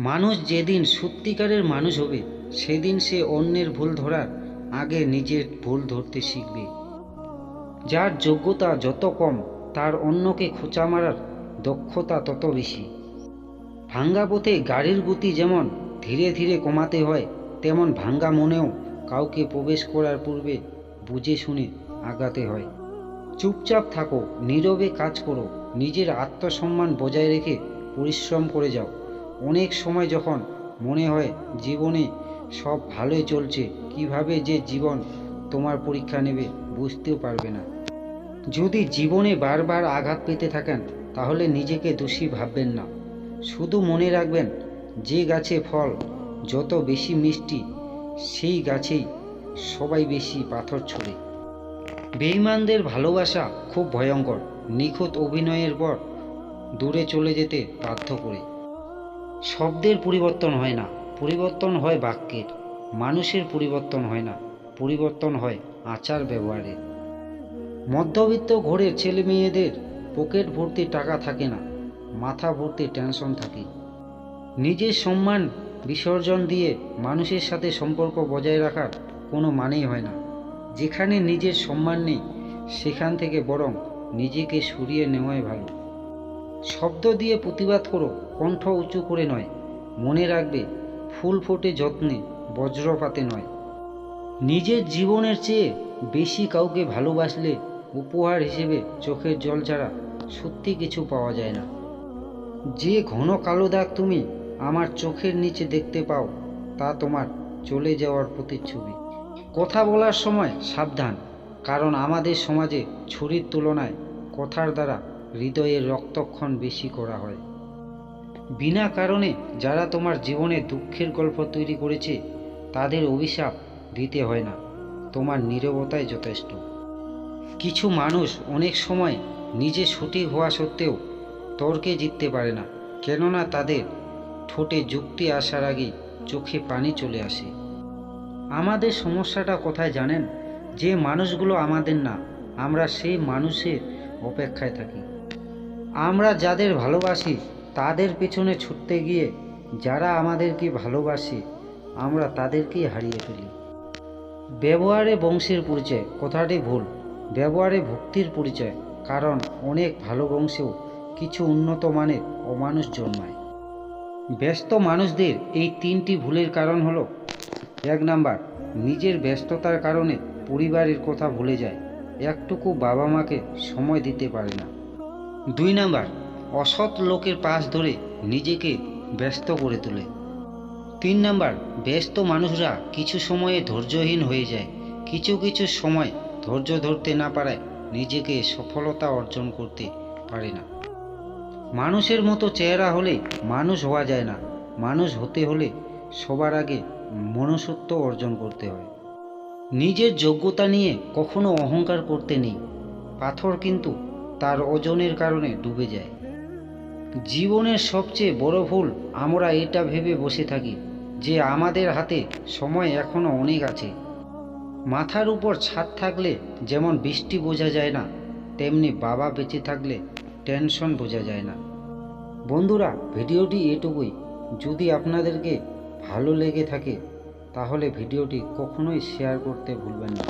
মানুষ যেদিন সত্যিকারের মানুষ হবে, সেদিন সে অন্যের ভুল ধরার আগে নিজের ভুল ধরতে শিখবে। যার যোগ্যতা যত কম, তার অন্যকে খোঁচা মারার দক্ষতা তত বেশি। ভাঙ্গা পথে গাড়ির গতি যেমন ধীরে ধীরে কমাতে হয়, তেমন ভাঙ্গা মনেও কাউকে প্রবেশ করার পূর্বে বুঝে শুনে আগাতে হয়। চুপচাপ থাকো, নীরবে কাজ করো, নিজের আত্মসম্মান বজায় রেখে পরিশ্রম করে যাও। অনেক সময় যখন মনে হয় জীবনে সব ভালোই চলছে, কীভাবে যে জীবন তোমার পরীক্ষা নেবে বুঝতেও পারবে না। যদি জীবনে বারবার আঘাত পেতে থাকেন, তাহলে নিজেকে দোষী ভাববেন না। শুধু মনে রাখবেন, যে গাছে ফল যত বেশি মিষ্টি, সেই গাছেই সবাই বেশি পাথর ছোড়ে। বেইমানদের ভালোবাসা খুব ভয়ঙ্কর। নিখুঁত অভিনয়ের পর দূরে চলে যেতে বাধ্য করে। শব্দের পরিবর্তন হয় না। পরিবর্তন হয় বাক্যের। মানুষের পরিবর্তন হয় না। পরিবর্তন হয় আচার ব্যবহারের। মধ্যবিত্ত ঘরের ছেলে মেয়েদের পকেট ভর্তি টাকা থাকে না। মাথা ভর্তি টেনশন থাকে। নিজের সম্মান বিসর্জন দিয়ে মানুষের সাথে সম্পর্ক বজায় রাখার কোনো মানেই হয় না। যেখানে নিজের সম্মান নেই, সেখান থেকে বরং নিজেকে সরিয়ে নেওয়াই ভালো। শব্দ দিয়ে প্রতিবাদ করো, কণ্ঠ উঁচু করে নয়। মনে রাখবে, ফুল ফোটে যত্নে, বজ্রপাতে নয়। নিজের জীবনের চেয়ে বেশি কাউকে ভালোবাসলে উপহার হিসেবে চোখের জল ছাড়া সত্যি কিছু পাওয়া যায় না। যে ঘন কালো দাগ তুমি আমার চোখের নিচে দেখতে পাও, তা তোমার চলে যাওয়ার প্রতিচ্ছবি। কথা বলার সময় সাবধান, কারণ আমাদের সমাজে ছুরির তুলনায় কথার দ্বারা হৃদয়ের রক্তক্ষণ বেশি করা হয়। বিনা কারণে যারা তোমার জীবনে দুঃখের গল্প তৈরি করেছে, তাদের অভিশাপ দিতে হয় না। তোমার নীরবতাই যথেষ্ট। কিছু মানুষ অনেক সময় নিজে সঠিক হওয়া সত্ত্বেও তর্কে জিততে পারে না, কেননা তাদের ঠোঁটে যুক্তি আসার আগে চোখে পানি চলে আসে। আমাদের সমস্যাটা কোথায় জানেন? যে মানুষগুলো আমাদের না, আমরা সেই মানুষের অপেক্ষায় থাকি। আমরা যাদের ভালোবাসি, তাদের পেছনে ছুটতে গিয়ে যারা আমাদেরকে ভালোবাসে, আমরা তাদেরকেই হারিয়ে ফেলি। ব্যবহারে বংশের পরিচয়, কথাটি ভুল। ব্যবহারে ভক্তির পরিচয়, কারণ অনেক ভালো বংশেও কিছু উন্নত মানের অমানুষ জন্মায়। ব্যস্ত মানুষদের এই তিনটি ভুলের কারণ হলো, এক নাম্বার, নিজের ব্যস্ততার কারণে পরিবারের কথা ভুলে যায়। একটুকু বাবা মাকে সময় দিতে পারে না। দুই নাম্বার, অসৎ লোকের পাশ ধরে নিজেকে ব্যস্ত করে তোলে। তিন নাম্বার, ব্যস্ত মানুষরা কিছু সময়ে ধৈর্যহীন হয়ে যায়, কিছু কিছু সময় ধৈর্য ধরতে না পারায় নিজেকে সফলতা অর্জন করতে পারে না। মানুষের মতো চেহারা হলে মানুষ হওয়া যায় না, মানুষ হতে হলে সবার আগে মনুষ্যত্ব অর্জন করতে হয়। নিজের যোগ্যতা নিয়ে কখনো অহংকার করতে নেই, পাথর কিন্তু তার ওজনের কারণে ডুবে যায়। জীবনের সবচেয়ে বড় ভুল আমরা এটা ভেবে বসে থাকি যে আমাদের হাতে সময় এখনও অনেক আছে। মাথার উপর ছাদ থাকলে যেমন বৃষ্টি বোঝা যায় না, তেমনি বাবা বেঁচে থাকলে টেনশন বোঝা যায় না। বন্ধুরা, ভিডিওটি এটুকুই। যদি আপনাদেরকে ভালো লেগে থাকে, তাহলে ভিডিওটি কখনোই শেয়ার করতে ভুলবেন না।